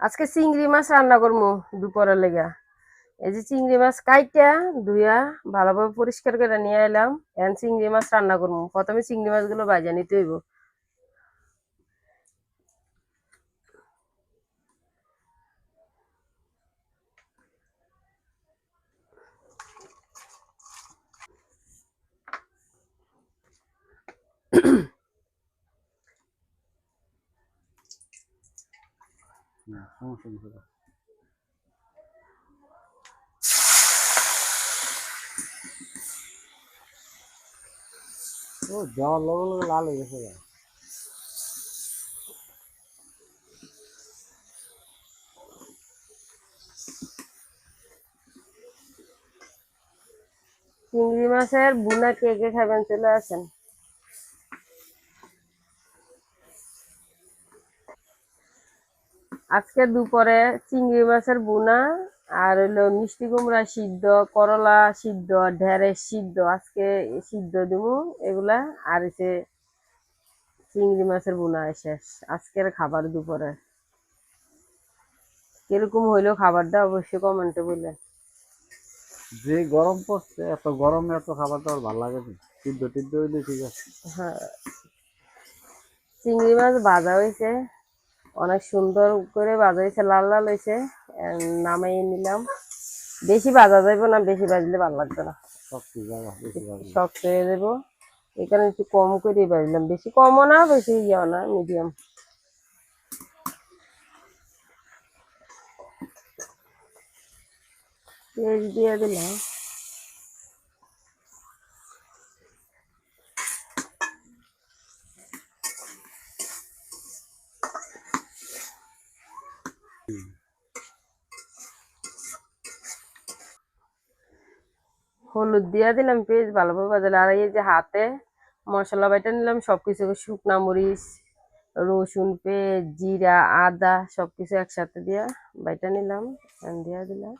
আজকে চিংড়ি মাছ রান্না করব দুপুরের লেগা। এই যে চিংড়ি মাছ কাইটা ধুইয়া ভালোভাবে পরিষ্কার করে নিয়ে এলাম। এখন চিংড়ি মাছ রান্না করব প্রথমে চিংড়ি মাছগুলো ভাজা নিতে হইব। না, সমস্যা ও লগে লগে লাল হয়ে গেছে। চিংড়ি মাছের বুনা কে কে খাবেন, চলে আসেন আজকে দুপুরে চিংড়ি মাছের বুনা আর হইল মিষ্টি কুমড়া সিদ্ধ করলা সিদ্ধ ঢেঁড়স সিদ্ধ। আজকে সিদ্ধ দিব এগুলা আর এসে চিংড়ি মাছের বোনা শেষ। আজকের খাবার দুপুরে। কীরকম হইল খাবারটা অবশ্যই কমেন্টে বললেন যে গরম পড়ছে এত গরমে এত খাবার দাবার ভালো লাগে না। সিদ্ধ টিদ্ধ হইলে ঠিক আছে। হ্যাঁ। চিংড়ি মাছ ভাজা হয়েছে অনেক সুন্দর করে হয়েছে লাল লাল হয়েছে নামাইয়ে নিলাম। বেশি বাজা যাইব না বেশি বাজলে ভালো লাগবে না। শক্ত হয়ে যাব এখানে একটু কম করে বাজলাম। বেশি কমও না বেশি ইয়েও না মিডিয়াম পেঁয়াজ দিয়ে দিলাম। হলুদ দিয়ে দিলাম পেঁয়াজ ভালোভাবে ভাজলে আর এই যে হাতে মশলা বাইটা নিলাম সবকিছু শুকনা মরিচ রসুন পেঁয়াজ জিরা আদা সবকিছু একসাথে দিয়া বাইটা নিলাম দিয়া দিলাম।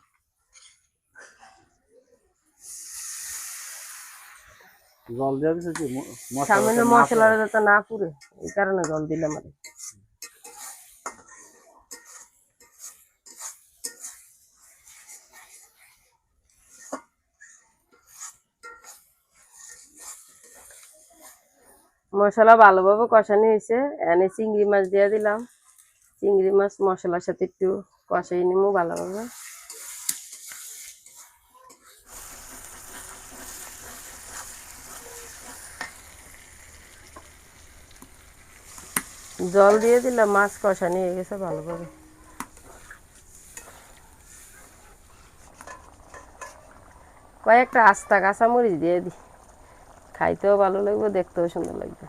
জল দেওয়া দিছে কি? ম- মশলা না। যাতে পুড়ে এই কারণে জল দিলাম আর মশলা ভালোভাবে কষানো হয়েছে। এনে চিংড়ি মাছ দিয়ে দিলাম। চিংড়ি মাছ মশলার সাথে একটু কষাই নিবো ভালোভাবে। জল দিয়ে দিলাম, মাছ কষানি হয়ে গেছে ভালোভাবে। কয়েকটা আস্তা কাঁচামরিচ দিয়ে দিই। খাইতেও ভালো লাগবে, দেখতেও সুন্দর লাগবে।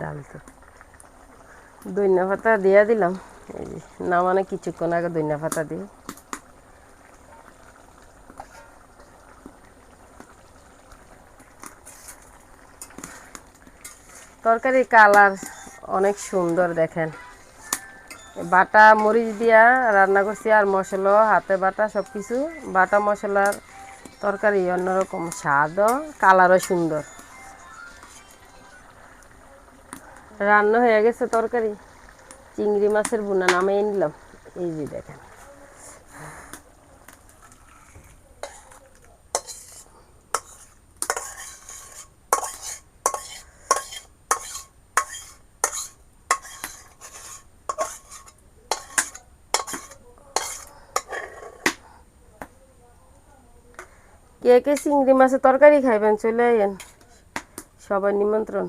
ডাল তো। পাতা দিয়া দিলাম। এই যে নামানে কিছুক্ষণ আগে দইনা পাতা দিই। তরকারি কালার অনেক সুন্দর দেখেন। বাটা মরিচ দিয়া রান্না করছি আর মশলা, হাতে বাটা সব কিছু বাটা মশলার তরকারি অন্যরকম স্বাদও, কালারও সুন্দর। রান্না হয়ে গেছে তরকারি। চিংড়ি মাছের বুনা নামিয়ে নিলাম। এই যে দেখেন। কে কে চিংড়ি মাছের তরকারি খাইবেন চলে আইয়েন। সবার নিমন্ত্রণ।